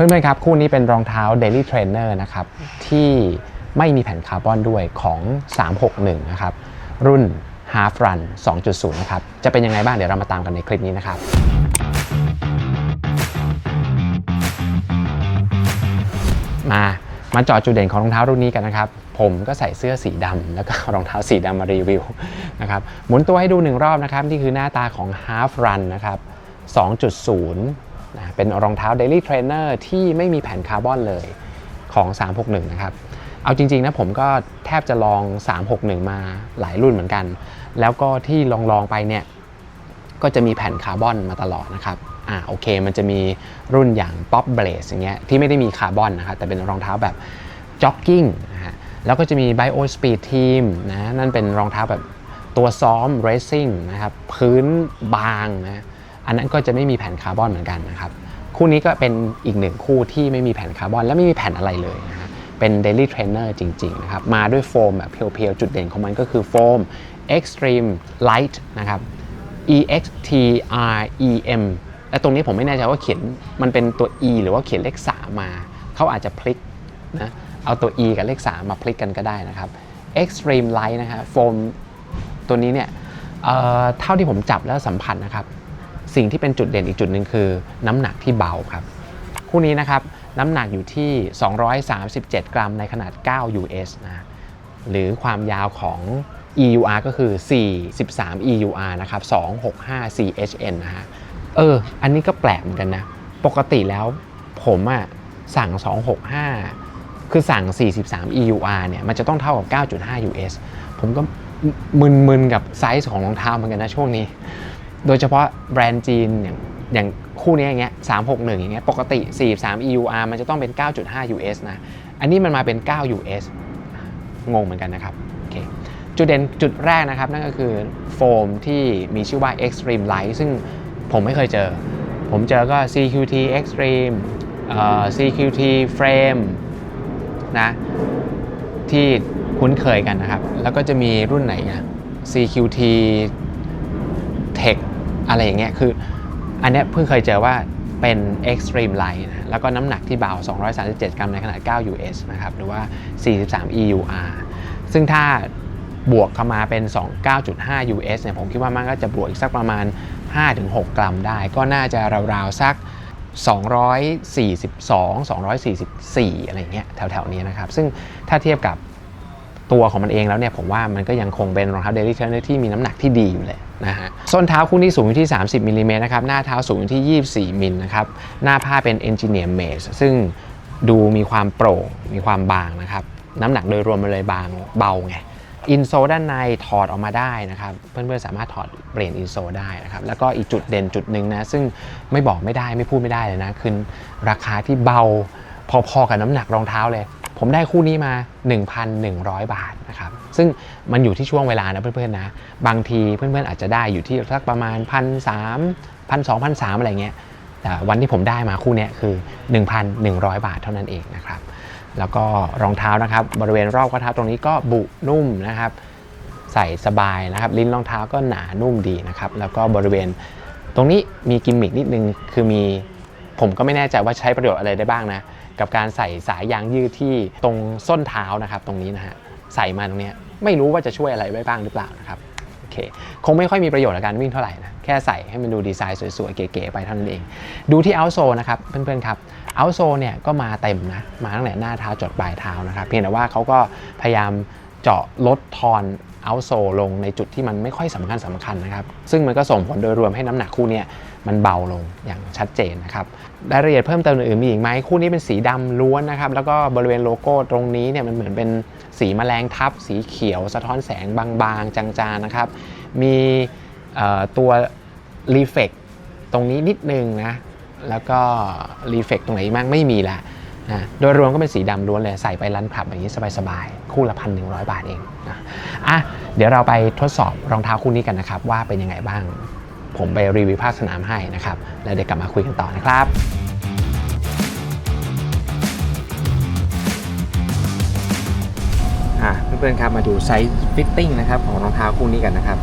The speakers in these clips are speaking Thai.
พื่อนๆครับ คู่นี้เป็นรองเท้า Daily Trainer นะครับ ที่ไม่มีแผ่นคาร์บอนด้วยของ 361 นะครับ รุ่น Half Run 2.0 นะครับ จะเป็นยังไงบ้าง เดี๋ยวเรามาตามกันในคลิปนี้นะครับมามาจอดจุดเด่นของรองเท้ารุ่นนี้กันนะครับ ผมก็ใส่เสื้อสีดำแล้วก็รองเท้าสีดำมารีวิวนะครับหมุนตัวให้ดูหนึ่งรอบนะครับ นี่คือหน้าตาของ Half Run นะครับ 2.0 นะเป็นรองเท้า Daily Trainer ที่ไม่มีแผ่นคาร์บอนเลยของ 361 นะครับ เอาจริง ๆ นะผมก็แทบจะลอง 361 มาหลายรุ่นเหมือนกัน แล้วก็ที่ลองลอง ๆ ไปเนี่ย ก็จะมีแผ่นคาร์บอนมาตลอดนะครับ อ่าโอเค มันจะมีรุ่นอย่าง Pop Blaze อย่างเงี้ยที่ไม่ได้มีคาร์บอนนะครับ แต่เป็นรองเท้าแบบจ็อกกิ้งนะฮะแล้วก็จะมี Bio Speed Team นะนั่นเป็นรองเท้าแบบตัวซ้อม Racing นะครับ พื้นบางนะ อันนั้นก็จะไม่มีแผ่นคาร์บอนเหมือนกันนะครับคู่นี้ก็เป็นอีกหนึ่งคู่ที่ไม่มีแผ่นคาร์บอน และไม่มีแผ่นอะไรเลยนะฮะเป็น Daily Trainer จริงๆนะครับมาด้วยโฟมแบบเพียวๆ จุดเด่นของมันก็คือโฟม Extreme Light นะครับ E X T R E M และตรงนี้ผมไม่แน่ใจว่าเขียนมันเป็นตัว E หรือว่าเขียนเลข 3 มา เขาอาจจะพลิกนะเอาตัว E กับเลข 3 มาพลิกกันก็ได้นะครับ Extreme Light นะฮะโฟมตัวนี้เนี่ยเเท่าที่ผมจับแล้วสัมผัสนะครับ สิ่งที่เป็นจุดเด่นอีกจุดหนึ่งคือ น้ำหนักที่เบาครับ คู่นี้นะครับน้ำหนักอยู่ที่ 237 กรัมในขนาด 9 US นะหรือความยาวของ EUR ก็คือ 43 EUR นะครับ 265 CHN นะฮะ เออ อันนี้ก็แปลกเหมือนกันนะ ปกติแล้วผมอะสั่ง 265 คือสั่ง 43 EUR เนี่ย มันจะต้องเท่ากับ 9.5 US ผมก็มึนๆกับไซส์ของรองเท้าเหมือนกันนะช่วงนี้ โดยเฉพาะแบรนด์จีนอย่างอย่างคู่นี้อย่างเงี้ย361อย่างเงี้ยปกติ43 EUR มันจะต้องเป็น 9.5 US นะ อันนี้มันมาเป็น 9 US งงเหมือนกันนะครับโอเคจุดเด่นจุดแรกนะครับ นั่นก็คือโฟมที่มีชื่อว่า Extreme Light ซึ่งผมไม่เคยเจอ ผมเจอก็ CQT Extreme เอ่อ CQT Frame นะที่คุ้นเคยกันนะครับ แล้วก็จะมีรุ่นไหนอะ CQT Tech อะไรอย่างเงี้ยคืออันเนี้ยเพิ่งเคยเจอว่าเป็น Extreme Light นะแล้วก็น้ำหนักที่เบา 237 กรัมในขนาด 9 US นะครับ หรือว่า 43 EUR ซึ่งถ้าบวกเข้ามาเป็น 29.5 US เนี่ย ผมคิดว่ามันก็จะบวกอีกสักประมาณ 5-6 กรัมได้ ก็น่าจะราวๆ สัก 242 244 อะไรเงี้ย แถวๆ นี้นะครับ ซึ่งถ้าเทียบกับตัวของมันเองแล้วเนี่ย ผมว่ามันก็ยังคงเป็นรองเท้า Daily Trainer ที่มีน้ำหนักที่ดีอยู่เลย นะฮะส้นเท้าคู่นี้สูงอยู่ที่ 30มิลลิเมตรนะครับหน้าเท้าสูงอยู่ที่ 24มิลนะครับหน้าผ้าเป็น Engineer Made ซึ่งดูมีความโปร่งมีความบางนะครับน้ำหนักโดยรวมมันเลยบางเบาไงอินโซด้านในถอดออกมาได้นะครับ เพื่อนๆสามารถถอดเปลี่ยนอินโซได้นะครับ แล้วก็อีกจุดเด่นจุดหนึ่งนะ ซึ่งไม่บอกไม่ได้ไม่พูดไม่ได้เลยนะคือราคาที่เบาพอๆกับน้ำหนักรองเท้าเลย ผมได้คู่นี้มา 1,100 บาทนะครับ ซึ่งมันอยู่ที่ช่วงเวลานะเพื่อนๆนะ บางทีเพื่อนๆอาจจะได้อยู่ที่สักประมาณ1 3 0 0 1 2 0 0 3องพันสามอะไรเงี้ย แต่วันที่ผมได้มาคู่นี้คือ 1,100 บาทเท่านั้นเองนะครับ แล้วก็รองเท้านะครับ บริเวณรอบข้อเท้าตรงนี้ก็บุนุ่มนะครับ ใส่สบายนะครับ ลิ้นรองเท้าก็หนานุ่มดีนะครับ แล้วก็บริเวณตรงนี้มีกิมมิกนิดนึงคือมีผมก็ไม่แน่ใจว่าใช้ประโยชน์อะไรได้บ้างนะ กับการใส่สายยางยืดที่ตรงส้นเท้านะครับ ตรงนี้นะฮะใส่มาตรงเนี้ย ไม่รู้ว่าจะช่วยอะไรได้บ้างหรือเปล่านะครับโอเคคงไม่ค่อยมีประโยชน์ในการวิ่งเท่าไหร่นะแค่ใส่ให้มันดูดีไซน์สวยๆ เก๋ๆไปเท่านั้นเอง ดูที่เอาโซนะครับเพื่อนๆครับเอาโซเนี่ยก็มาเต็มนะมาตั้งแต่หน้าเท้าจดปลายเท้านะครับ เพียงแต่ว่าเขาก็พยายามเจาะลดทอนเอาโซลงในจุดที่มันไม่ค่อยสำคัญสำคัญนะครับ ซึ่งมันก็ส่งผลโดยรวมให้น้ำหนักคู่นี้มันเบาลงอย่างชัดเจนนะครับรายละเอียดเพิ่มเติมอื่นมีอีกไหมคู่นี้เป็นสีดำล้วนนะครับ แล้วก็บริเวณโลโก้ตรงนี้เนี่ยมันเหมือนเป็น สีแมลงทับ สีเขียวสะท้อนแสงบางๆ จางๆนะครับ มีตัวรีเฟกตรงนี้นิดนึงนะ แล้วก็รีเฟกตรงไหนบ้างไม่มีละนะโดยรวมก็เป็นสีดำล้วนเลย ใส่ไปรันคลับอย่างนี้สบายๆ คู่ละพันหนึ่งร้อยบาทเองนะอะเดี๋ยวเราไปทดสอบรองเท้าคู่นี้กันนะครับ ว่าเป็นยังไงบ้าง ผมไปรีวิวภาคสนามให้นะครับ แล้วเดี๋ยวกลับมาคุยกันต่อนะครับ เพื่อนๆครับมาดูไซส์ฟิตติ้งนะครับของรองเท้าคู่นี้กันนะครับ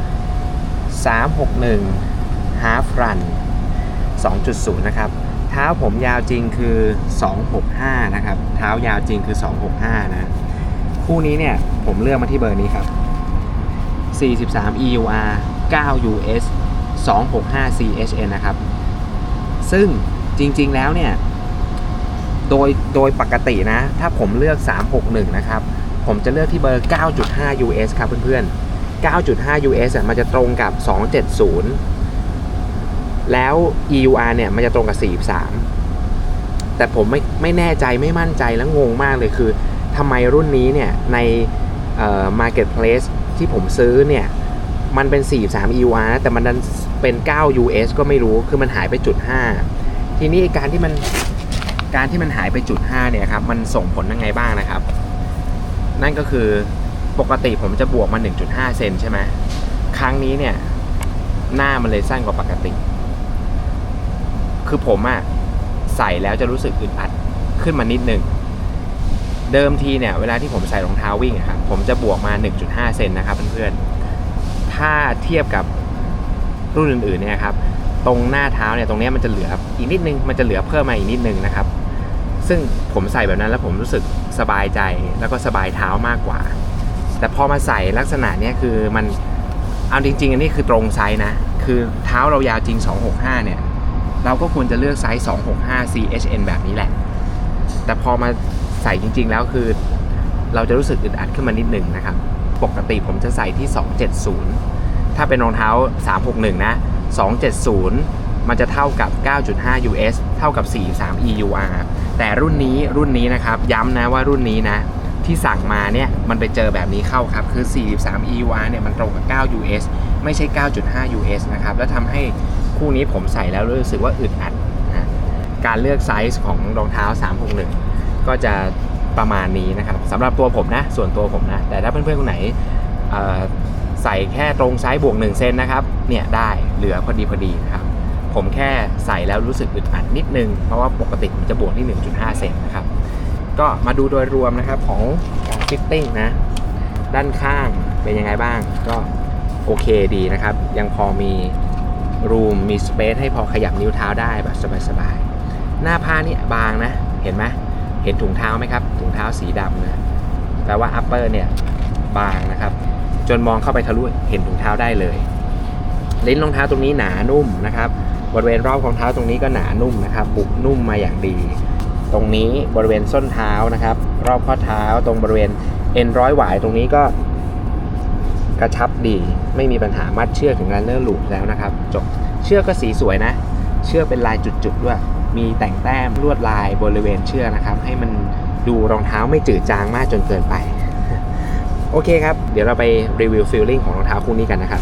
361 Half Run 2.0 นะครับ เท้าผมยาวจริงคือ 265 นะครับ เท้ายาวจริงคือ 265 นะ คู่นี้เนี่ยผมเลือกมาที่เบอร์นี้ครับ 43 EUR 9 US 265 CHN นะครับ ซึ่งจริงๆแล้วเนี่ย โดยโดยปกตินะ ถ้าผมเลือก 361 นะครับ ผมจะเลือกที่เบอร์ 9.5 US ครับเพื่อนๆ 9.5 US อะมันจะตรงกับ 270 แล้ว EUR เนี่ยมันจะตรงกับ 43 แต่ผมไม่ไม่แน่ใจไม่มั่นใจและงงมากเลยคือทำไมรุ่นนี้เนี่ยในเอ่อ marketplace ที่ผมซื้อเนี่ยมันเป็น 43 EUR แต่มันดันเป็น 9 US ก็ไม่รู้คือมันหายไปจุด 5 ทีนี้การที่มันการที่มันหายไปจุด 5 เนี่ยครับ มันส่งผลยังไงบ้างนะครับ นั่นก็คือปกติผมจะบวกมา 1.5 เซนใช่ไหมครั้งนี้เนี่ย หน้ามันเลยสั้นกว่าปกติ คือผมอะใส่แล้วจะรู้สึกอึดอัดขึ้นมานิดนึง เดิมทีเนี่ย เวลาที่ผมใส่รองเท้าวิ่งอะครับผมจะบวกมา 1.5 เซนนะครับเพื่อนๆ ถ้าเทียบกับรุ่นอื่นๆเนี่ยครับ ตรงหน้าเท้าเนี่ยตรงนี้มันจะเหลืออีกนิดนึง มันจะเหลือเพิ่มมาอีกนิดนึงนะครับ ซึ่งผมใส่แบบนั้นแล้วผมรู้สึกสบายใจแล้วก็สบายเท้ามากกว่า แต่พอมาใส่ลักษณะเนี้ยคือมันเอาจริง ๆ อันนี้คือตรงไซส์นะ คือเท้าเรายาวจริง 265 เนี่ย เราก็ควรจะเลือกไซส์ 265 CHN แบบนี้แหละ แต่พอมาใส่จริง ๆ แล้วคือ เราจะรู้สึกอึดอัดขึ้นมานิดนึงนะครับ ปกติผมจะใส่ที่ 270 ถ้าเป็นรองเท้า 361 นะ 270 มันจะเท่ากับ 9.5 US เท่ากับ 43 EUR แต่รุ่นนี้รุ่นนี้นะครับย้ำนะว่ารุ่นนี้นะ ที่สั่งมาเนี่ยมันไปเจอแบบนี้เข้าครับ คือ 43 EU เนี่ยมันตรงกับ 9 US ไม่ใช่ 9.5 US นะครับแล้วทำให้คู่นี้ผมใส่แล้วรู้สึกว่าอึดอัดนะการเลือกไซส์ของรองเท้า 361 ก็จะประมาณนี้นะครับสำหรับตัวผมนะ ส่วนตัวผมนะ แต่ถ้าเพื่อนๆคนไหนใส่แค่ตรงไซส์บวก1เซนนะครับเนี่ยได้เหลือพอดีพอดีนะครับ ผมแค่ใส่แล้วรู้สึกอึดอัดนิดนึง เพราะว่าปกติผมจะบวกที่ 1.5 เซนนะครับ ก็มาดูโดยรวมนะครับของการฟิตติ้งนะ ด้านข้างเป็นยังไงบ้าง ก็โอเคดีนะครับ ยังพอมีรูมมีสเปซให้พอขยับนิ้วเท้าได้แบบสบายๆ หน้าผ้านี่บางนะ เห็นไหมเห็นถุงเท้าไหมครับ ถุงเท้าสีดำนะแปลว่าอัปเปอร์เนี่ยบางนะครับ จนมองเข้าไปทะลุเห็นถุงเท้าได้เลย ลิ้นรองเท้าตรงนี้หนานุ่มนะครับ บริเวณรอบรองเท้าตรงนี้ก็หนานุ่มนะครับบุกนุ่มมาอย่างดี ตรงนี้บริเวณส้นเท้านะครับ รอบข้อเท้าตรงบริเวณเอ็นร้อยหวายตรงนี้ก็กระชับดี ไม่มีปัญหามัดเชือกถึงรันเนอร์ลูปแล้วนะครับ จบเชือกก็สีสวยนะ เชือกเป็นลายจุดๆด้วยมีแต่งแต้มลวดลายบริเวณเชือกนะครับ ให้มันดูรองเท้าไม่จืดจางมากจนเกินไป โอเคครับ เดี๋ยวเราไปรีวิวฟีลลิ่งของรองเท้าคู่นี้กันนะครับ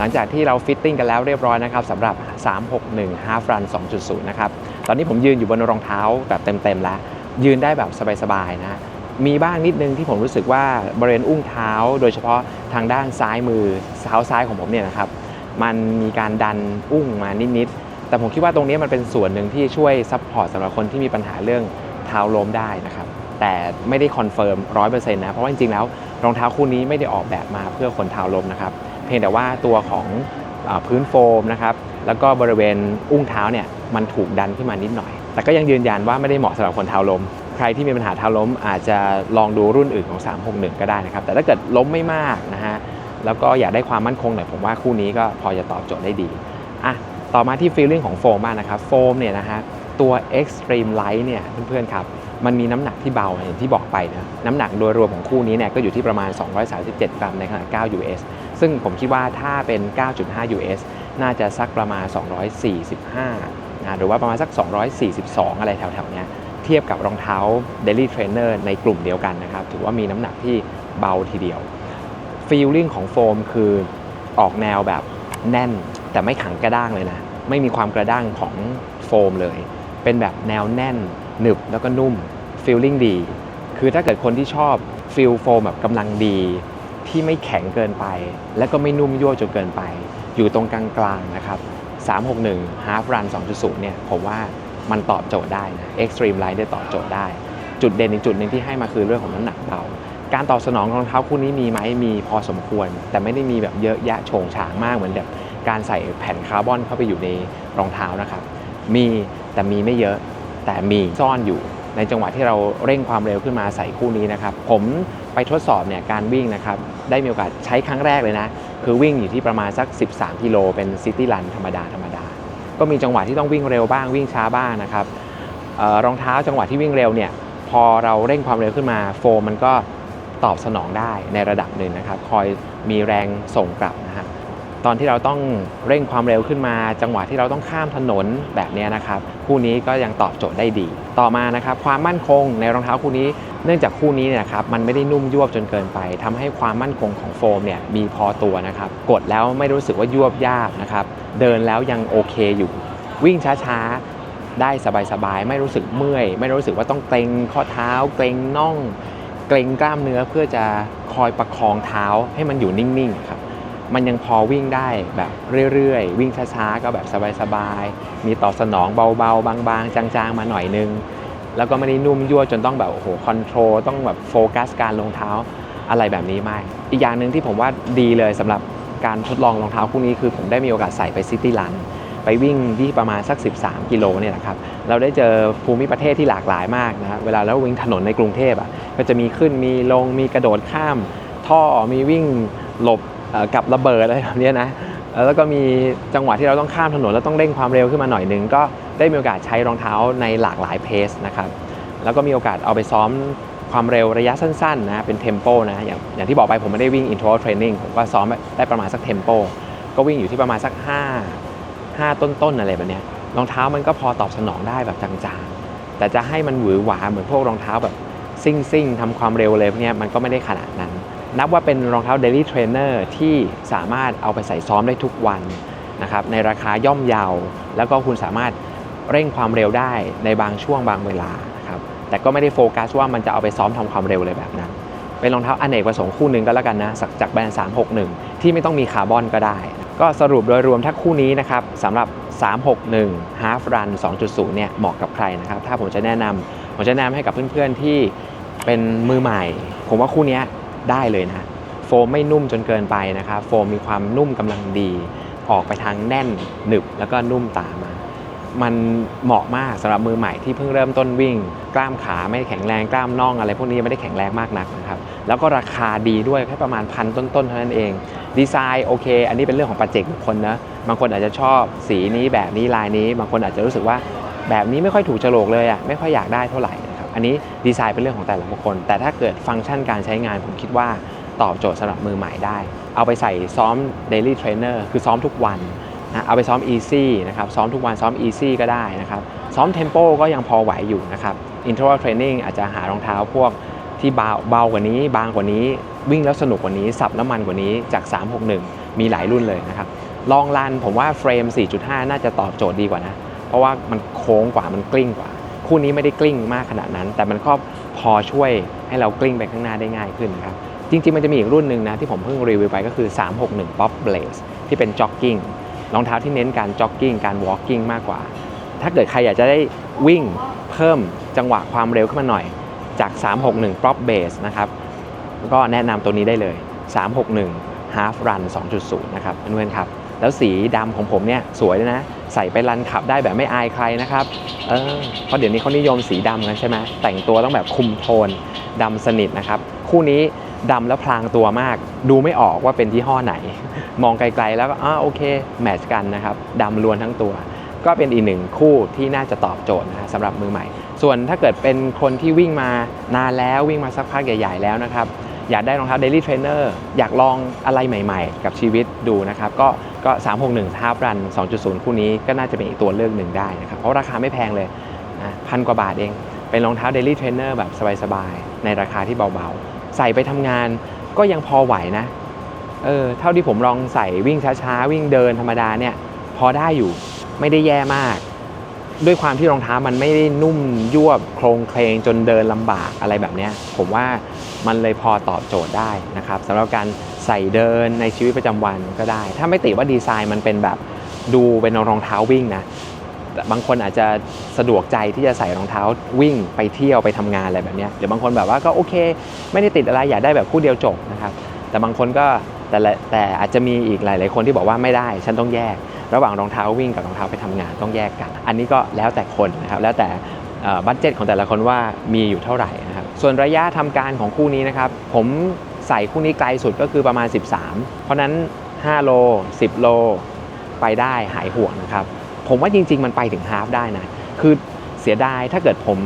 หลังจากที่เราฟิตติ้งกันแล้วเรียบร้อยนะครับสำหรับ 361 Half Run 2.0 นะครับ ตอนนี้ผมยืนอยู่บนรองเท้าแบบเต็มๆแล้ว ยืนได้แบบสบายๆนะมีบ้างนิดนึงที่ผมรู้สึกว่าบริเวณอุ้งเท้า โดยเฉพาะทางด้านซ้ายมือเท้าซ้ายของผมเนี่ยนะครับ มันมีการดันอุ้งมานิดๆ แต่ผมคิดว่าตรงนี้มันเป็นส่วนหนึ่งที่ช่วยซัพพอร์ตสำหรับคนที่มีปัญหาเรื่องเท้าล้มได้นะครับ แต่ไม่ได้คอนเฟิร์มร้อยเปอร์เซ็นต์นะ เพราะว่าจริงๆแล้วรองเท้าคู่นี้ไม่ได้ออกแบบมาเพื่อคนเท้าล้มนะครับ พียงแต่ว่าตัวของอพื้นโฟมนะครับแล้วก็บริเวณอุ้งเท้าเนี่ยมันถูกดันขึ้นมานิดหน่อย แต่ก็ยังยืนยันว่าไม่ได้เหมาะสำหรับคนเท้าล้ม ใครที่มีปัญหาเท้าล้มอาจจะลองดูรุ่นอื่นของ 361 ก็ได้นะครับ แต่ถ้าเกิดล้มไม่มากนะฮะแล้วก็อยากได้ความมั่นคงหน่อยผมว่าคู่นี้ก็พอจะตอบโจทย์ได้ดีอะต่อมาที่ฟีลลิ่งของโฟมบ้างนะครับโฟมเนี่ยนะฮะตัว Extreme Light เนี่ยเพื่อนๆครับมันมีน้ำหนักที่เบาอย่างที่บอกไปนะน้ำหนักโดยรวมของคู่นี้เนี่ยก็อยู่ที่ประมาณ 237 กรัมในขนาด 9 US ซึ่งผมคิดว่าถ้าเป็น 9.5 US น่าจะสักประมาณ 245นะหรือว่าประมาณสัก 242 อะไรแถวๆเนี้ยเทียบกับรองเท้า Daily Trainer ในกลุ่มเดียวกันนะครับ ถือว่ามีน้ำหนักที่เบาทีเดียวฟีลลิ่งของโฟมคือออกแนวแบบแน่นแต่ไม่ขังกระด้างเลยนะ ไม่มีความกระด้างของโฟมเลย เป็นแบบแนวแน่น หนึบแล้วก็นุ่มฟีลลิ่งดี คือถ้าเกิดคนที่ชอบฟีลโฟมแบบกำลังดี ที่ไม่แข็งเกินไป และก็ไม่นุ่มยั่วจนเกินไป อยู่ตรงกลางๆนะครับ 361 Half Run 2.0 เนี่ยผมว่ามันตอบโจทย์ได้นะ Extreme Light ได้ตอบโจทย์ได้ จุดเด่นอีกจุดหนึ่งที่ให้มาคือเรื่องของน้ำหนักเบาการตอบสนองรองเท้าคู่นี้มีไหมมีพอสมควร แต่ไม่ได้มีแบบเยอะแยะโฉงฉางมากเหมือนแบบการใส่แผ่นคาร์บอนเข้าไปอยู่ในรองเท้านะครับ มีแต่มีไม่เยอะแต่มีซ่อนอยู่ในจังหวะที่เราเร่งความเร็วขึ้นมาใส่คู่นี้นะครับ ผม ไปทดสอบเนี่ยการวิ่งนะครับได้มีโอกาสใช้ครั้งแรกเลยนะ คือวิ่งอยู่ที่ประมาณสัก 13 กิโลเป็นซิตี้รันธรรมดาธรรมดา ก็มีจังหวะที่ต้องวิ่งเร็วบ้างวิ่งช้าบ้างนะครับออรองเท้าจังหวะที่วิ่งเร็วเนี่ยพอเราเร่งความเร็วขึ้นมาโฟมมันก็ตอบสนองได้ในระดับหนึ่งนะครับ คอยมีแรงส่งกลับนะฮะตอนที่เราต้องเร่งความเร็วขึ้นมา จังหวะที่เราต้องข้ามถนนแบบเนี้ยนะครับคู่นี้ก็ยังตอบโจทย์ได้ดี ต่อมานะครับความมั่นคงในรองเท้าคู่นี้ เนื่องจากคู่นี้เนี่ยนะครับมันไม่ได้นุ่มยวบจนเกินไปทำให้ความมั่นคงของโฟมเนี่ยมีพอตัวนะครับกดแล้วไม่รู้สึกว่ายวบยากนะครับเดินแล้วยังโอเคอยู่ วิ่งช้าๆ ได้สบายๆ ไม่รู้สึกเมื่อย ไม่รู้สึกว่าต้องเกรงข้อเท้า เกรงน่อง เกรงกล้ามเนื้อเพื่อจะคอยประคองเท้าให้มันอยู่นิ่งๆครับมันยังพอวิ่งได้แบบเรื่อยๆ วิ่งช้าๆ ก็แบบสบายๆ มีตอบสนองเบาๆ บางๆ จางๆ มาหน่อยนึง แล้วก็ไม่ได้นุ่มยั่วจนต้องแบบโอ้โหคอนโทรลต้องแบบโฟกัสการลงเท้าอะไรแบบนี้ไม่อีกอย่างหนึ่งที่ผมว่าดีเลยสำหรับการทดลองรองเท้าคู่นี้คือผมได้มีโอกาสใส่ไปซิตี้รันไปวิ่งที่ประมาณสัก 13 กิโลเนี่ยนะครับ เราได้เจอภูมิประเทศที่หลากหลายมากนะ เวลาเราวิ่งถนนในกรุงเทพอะ ก็จะมีขึ้น มีลง มีกระโดดข้าม ท่อ มีวิ่งหลบกับระเบิดอะไรแบบนี้นะ แล้วก็มีจังหวะที่เราต้องข้ามถนนแล้วต้องเร่งความเร็วขึ้นมาหน่อยหนึง ก็ ได้มีโอกาสใช้รองเท้าในหลากหลายเพสนะครับแล้วก็มีโอกาสเอาไปซ้อมความเร็วระยะสั้นๆนะเป็นเทมโปนะอย่างอย่างที่บอกไปผมไม่ได้วิ่ง interval training ผมก็ซ้อมได้ประมาณสักเทมโปก็วิ่งอยู่ที่ประมาณสัก 5 5 ต้นๆอะไรแบบเนี้ยรองเท้ามันก็พอตอบสนองได้แบบจางๆ แต่จะให้มันหวือหวาเหมือนพวกรองเท้าแบบซิ่งซิ่งทำความเร็วเลยพวกเนี้ยมันก็ไม่ได้ขนาดนั้น นับว่าเป็นรองเท้า daily trainer ที่สามารถเอาไปใส่ซ้อมได้ทุกวันนะครับในราคาย่อมเยาแล้วก็คุณสามารถ เร่งความเร็วได้ในบางช่วงบางเวลานะครับแต่ก็ไม่ได้โฟกัสว่ามันจะเอาไปซ้อมทำความเร็วเลยแบบนั้น เป็นรองเท้าอเนกประสงค์คู่หนึ่งก็แล้วกันนะจากแบรนด์ 361 ที่ไม่ต้องมีคาร์บอนก็ได้ ก็สรุปโดยรวมถ้าคู่นี้นะครับสำหรับ 361 Half Run 2.0 เนี่ยเหมาะกับใครนะครับถ้าผมจะแนะนำผมจะแนะนำให้กับเพื่อนๆที่เป็นมือใหม่ ผมว่าคู่นี้ได้เลยนะโฟมไม่นุ่มจนเกินไปนะครับโฟมมีความนุ่มกำลังดี ออกไปทางแน่นหนึบแล้วก็นุ่มตามา มันเหมาะมากสำหรับมือใหม่ที่เพิ่งเริ่มต้นวิ่ง กล้ามขาไม่แข็งแรงกล้ามน่องอะไรพวกนี้ไม่ได้แข็งแรงมากนักนะครับแล้วก็ราคาดีด้วยแค่ประมาณพันต้นๆเท่านั้นเอง ดีไซน์โอเค อันนี้เป็นเรื่องของปัจเจกบุคคลนะบางคนอาจจะชอบสีนี้แบบนี้ลายนี้ บางคนอาจจะรู้สึกว่าแบบนี้ไม่ค่อยถูกโฉลกเลยอะไม่ค่อยอยากได้เท่าไหร่นะครับอันนี้ดีไซน์เป็นเรื่องของแต่ละบุคคล แต่ถ้าเกิดฟังก์ชันการใช้งานผมคิดว่าตอบโจทย์สำหรับมือใหม่ได้ เอาไปใส่ซ้อม daily trainer คือซ้อมทุกวัน นะเอาไปซ้อม easy นะครับซ้อมทุกวันซ้อม easy ก็ได้นะครับซ้อม tempo ก็ยังพอไหวอยู่นะครับ interval training อาจจะหารองเท้าพวกที่เบาเบากว่านี้ บางกว่านี้ วิ่งแล้วสนุกกว่านี้ สับน้ำมันกว่านี้จาก 361 มีหลายรุ่นเลยนะครับลองรันผมว่าเฟรม 4.5 น่าจะตอบโจทย์ดีกว่านะ เพราะว่ามันโค้งกว่ามันกลิ้งกว่า คู่นี้ไม่ได้กลิ้งมากขนาดนั้น แต่มันก็พอช่วยให้เรากลิ้งไปข้างหน้าได้ง่ายขึ้นนะครับจริงๆ มันจะมีอีกรุ่นหนึ่งนะที่ผมเพิ่งรีวิวไปก็คือ 361 Pop Blaze ที่เป็นจ็อกกิ้ง รองเท้าที่เน้นการจ็อกกิ้งการวอล์กกิ้งมากกว่า ถ้าเกิดใครอยากจะได้วิ่งเพิ่มจังหวะความเร็วขึ้นมาหน่อยจาก 361 Prop Base นะครับ ก็แนะนำตัวนี้ได้เลย 361 Half Run 2.0 นะครับเพื่อนๆครับ แล้วสีดำของผมเนี่ยสวยเลยนะ ใส่ไปรันขับได้แบบไม่อายใครนะครับ เออเพราะเดี๋ยวนี้เขานิยมสีดำกันใช่ไหมแต่งตัวต้องแบบคุมโทนดำสนิทนะครับ คู่นี้ ดำแล้วพลางตัวมาก ดูไม่ออกว่าเป็นยี่ห้อไหน มองไกลๆแล้วก็อ่าโอเค แมทช์กันนะครับดำล้วนทั้งตัว ก็เป็นอีกหนึ่งคู่ที่น่าจะตอบโจทย์นะสำหรับมือใหม่ ส่วนถ้าเกิดเป็นคนที่วิ่งมานานแล้ววิ่งมาสักพักใหญ่ๆแล้วนะครับอยากได้รองเท้า Daily Trainer อยากลองอะไรใหม่ๆ กับชีวิตดูนะครับ ก็ก็ 361 Half Run 2.0 คู่นี้ก็น่าจะเป็นอีกตัวเลือกหนึ่งได้นะครับ เพราะราคาไม่แพงเลยนะพันกว่าบาทเอง เป็นรองเท้า Daily Trainer แบบสบายๆ ในราคาที่เบาๆ ใส่ไปทำงานก็ยังพอไหวนะ เออเท่าที่ผมลองใส่วิ่งช้าๆ วิ่งเดินธรรมดาเนี่ย พอได้อยู่ไม่ได้แย่มาก ด้วยความที่รองเท้ามันไม่ได้นุ่มยวบโครงเคลงจนเดินลำบากอะไรแบบเนี้ยผมว่ามันเลยพอตอบโจทย์ได้นะครับสำหรับการใส่เดินในชีวิตประจำวันก็ได้ ถ้าไม่ติว่าดีไซน์มันเป็นแบบดูเป็นรองเท้าวิ่งนะ บางคนอาจจะสะดวกใจที่จะใส่รองเท้าวิ่งไปเที่ยวไปทำงานอะไรแบบนี้หรือบางคนแบบว่าก็โอเค ไม่ได้ติดอะไรอยากได้แบบคู่เดียวจบนะครับแต่บางคนก็แต่ละแต่อาจจะมีอีกหลาย ๆ คนที่บอกว่าไม่ได้ ฉันต้องแยก ระหว่างรองเท้าวิ่งกับรองเท้าไปทำงานต้องแยกกัน อันนี้ก็แล้วแต่คนนะครับแล้วแต่บัตเจ็ตของแต่ละคนว่ามีอยู่เท่าไหร่นะครับส่วนระยะทำการของคู่นี้นะครับผมใส่คู่นี้ไกลสุดก็คือประมาณ 13 เพราะฉะนั้น 5 โล 10 โลไปได้หายห่วงนะครับ ผมว่าจริง ๆ มันไปถึงฮาฟได้นะ คือเสียดายถ้าเกิดผม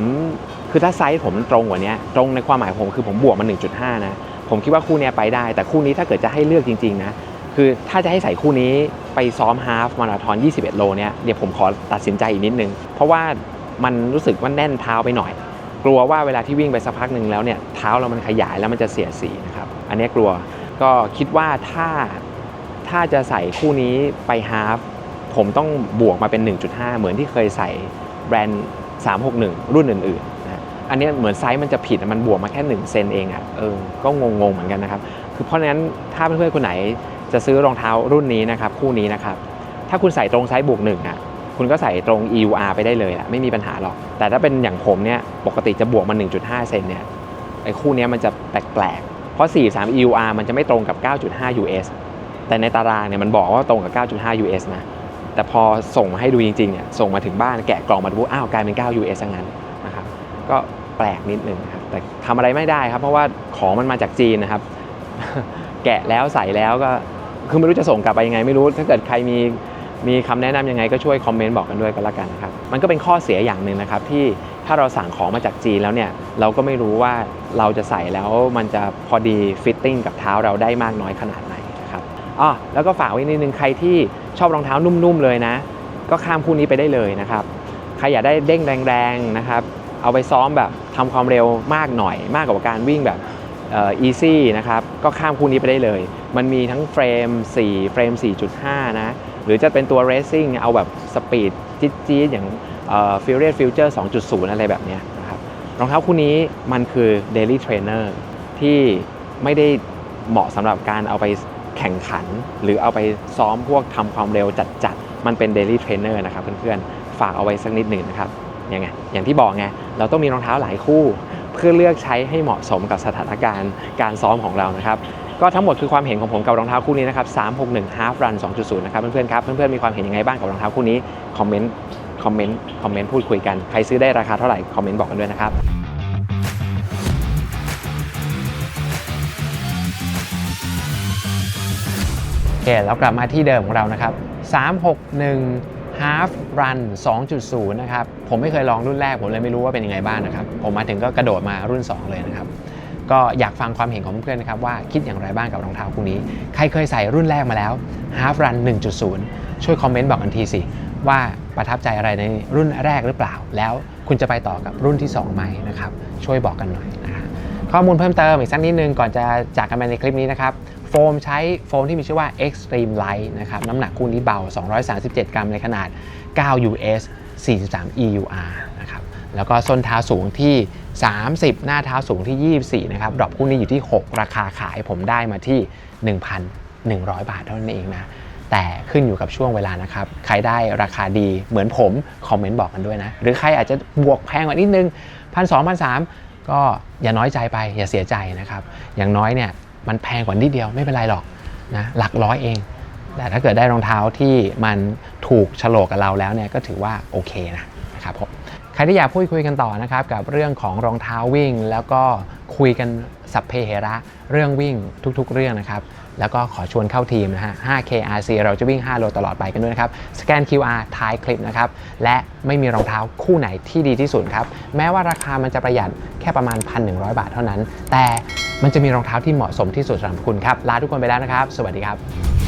คือถ้าไซส์ผมตรงกว่านี้ตรงในความหมายผมคือผมบวกมัน1.5 นะ ผมคิดว่าคู่นี้ไปได้ แต่คู่นี้ถ้าเกิดจะให้เลือกจริง ๆ นะ คือถ้าจะให้ใส่คู่นี้ไปซ้อมฮาฟมาราธอน 21 โลเนี่ยเดี๋ยวผมขอตัดสินใจอีกนิดนึง เพราะว่ามันรู้สึกว่าแน่นเท้าไปหน่อย กลัวว่าเวลาที่วิ่งไปสักพักหนึ่งแล้วเนี่ยเท้าเรามันขยายแล้วมันจะเสียสีนะครับอันนี้กลัวก็คิดว่าถ้าถ้าจะใส่คู่นี้ไปฮาฟ ผมต้องบวกมาเป็น 1.5 เหมือนที่เคยใส่แบรนด์ 361 รุ่นอื่นๆนะอันนี้เหมือนไซส์มันจะผิดมันบวกมาแค่ 1 เซนเองอะ่ะเออก็งงๆเหมือนกันนะครับ คือเพราะฉะนั้นถ้าเพื่อนๆคนไหนจะซื้อรองเท้ารุ่นนี้นะครับ คู่นี้นะครับ ถ้าคุณใส่ตรงไซส์บวกหนึ่งอะคุณก็ใส่ตรง EUR ไปได้เลยอะไม่มีปัญหาหรอก แต่ถ้าเป็นอย่างผมเนี่ยปกติจะบวกมา 1.5 เซนเนี่ยไอ้คู่นี้มันจะแปลกๆ เพราะ 43 EUR มันจะไม่ตรงกับ 9.5 US แต่ในตารางเนี่ยมันบอกว่าตรงกับ 9.5 US นะ แต่พอส่งมาให้ดูจริงๆเนี่ยส่งมาถึงบ้านแกะกล่องมาดูอ้าวกลายเป็น9 US ซะงั้นนะครับก็แปลกนิดนึงครับแต่ทำอะไรไม่ได้ครับ เพราะว่าของมันมาจากจีนนะครับ แกะแล้วใส่แล้วก็คือไม่รู้จะส่งกลับไปยังไง ไม่รู้ถ้าเกิดใครมีมีคำแนะนำยังไงก็ช่วยคอมเมนต์บอกกันด้วยก็แล้วกันนะครับมันก็เป็นข้อเสียอย่างหนึ่งนะครับ ที่ถ้าเราสั่งของมาจากจีนแล้วเนี่ยเราก็ไม่รู้ว่าเราจะใส่แล้วมันจะพอดีฟิตติ้งกับเท้าเราได้มากน้อยขนาดไหน อ๋อแล้วก็ฝากไว้นิดนึงใครที่ชอบรองเท้านุ่มๆเลยนะ ก็ข้ามคู่นี้ไปได้เลยนะครับใครอยากได้เด้งแรงๆนะครับเอาไปซ้อมแบบทำความเร็วมากหน่อย มากกว่าการวิ่งแบบเอ่อ easy นะครับก็ข้ามคู่นี้ไปได้เลย มันมีทั้งเฟรม 4 เฟรม 4.5 นะ หรือจะเป็นตัว racing เอาแบบสปีดจี๊ดๆอย่างเอ่อ Furious Future 2.0 อะไรแบบเนี้ยนะครับรองเท้าคู่นี้มันคือ daily trainer ที่ไม่ได้เหมาะสำหรับการเอาไป แข่งขัน หรือเอาไปซ้อมพวกทำความเร็วจัดๆ มันเป็น daily trainer นะครับเพื่อนๆ ฝากเอาไว้สักนิดหนึ่งนะครับยังไงอย่างที่บอกไงเราต้องมีรองเท้าหลายคู่ เพื่อเลือกใช้ให้เหมาะสมกับสถานการณ์การซ้อมของเรานะครับก็ทั้งหมดคือความเห็นของผมกับรองเท้าคู่นี้นะครับ 361 Half Run 2.0 นะครับเพื่อนๆครับ เพื่อนๆมีความเห็นยังไงบ้างกับรองเท้าคู่นี้ คอมเมนต์ คอมเมนต์ คอมเมนต์พูดคุยกัน ใครซื้อได้ราคาเท่าไหร่ คอมเมนต์บอกกันด้วยนะครับ เคแล้วกลับมาที่เดิมของเรานะครับ 361 Half Run 2.0 นะครับ ผมไม่เคยลองรุ่นแรก ผมเลยไม่รู้ว่าเป็นยังไงบ้างนะครับ ผมมาถึงก็กระโดดมารุ่น 2 เลยนะครับ ก็อยากฟังความเห็นของเพื่อนๆนะครับว่าคิดอย่างไรบ้างกับรองเท้าคู่นี้ ใครเคยใส่รุ่นแรกมาแล้ว Half Run 1.0 ช่วยคอมเมนต์บอกกันทีสิว่าประทับใจอะไรในรุ่นแรกหรือเปล่า แล้วคุณจะไปต่อกับรุ่นที่2ไหมนะครับ ช่วยบอกกันหน่อยนะข้อมูลเพิ่มเติมอีกสักนิดนึงก่อนจะจากกันไปในคลิปนี้นะครับ ฟมใช้โฟมที่มีชื่อว่า Extreme Light นะครับน้ำหนักคู่นี้เบา 237 กรัมในขนาด 9 US 43 EUR นะครับแล้วก็ส้นเท้าสูงที่ 30 หน้าเท้าสูงที่ 24 นะครับ ดรอปคู่นี้อยู่ที่ 6 ราคาขายผมได้มาที่ 1,100 บาทเท่านั้นเองนะ แต่ขึ้นอยู่กับช่วงเวลานะครับ ใครได้ราคาดีเหมือนผม คอมเมนต์บอกกันด้วยนะ หรือใครอาจจะบวกแพงกว่านิดนึงพันสองพันสามก็อย่าน้อยใจไปอย่าเสียใจนะครับ อย่างน้อยเนี่ย มันแพงกว่านิดเดียวไม่เป็นไรหรอกนะหลักร้อยเอง แต่ถ้าเกิดได้รองเท้าที่มันถูกฉลกกับเราแล้วเนี่ยก็ถือว่าโอเคนะนะครับผมใครที่อยากพูดคุยกันต่อนะครับกับเรื่องของรองเท้าวิ่งแล้วก็ คุยกันสัพเพเหระเรื่องวิ่งทุก ๆ เรื่องนะครับ แล้วก็ขอชวนเข้าทีมนะฮะ 5KRC เราจะวิ่ง 5 โลตลอดไปกันด้วยนะครับ สแกน QR ท้ายคลิปนะครับ และไม่มีรองเท้าคู่ไหนที่ดีที่สุดครับ แม้ว่าราคามันจะประหยัดแค่ประมาณ 1,100 บาทเท่านั้น แต่มันจะมีรองเท้าที่เหมาะสมที่สุดสำหรับคุณครับ ลาทุกคนไปแล้วนะครับ สวัสดีครับ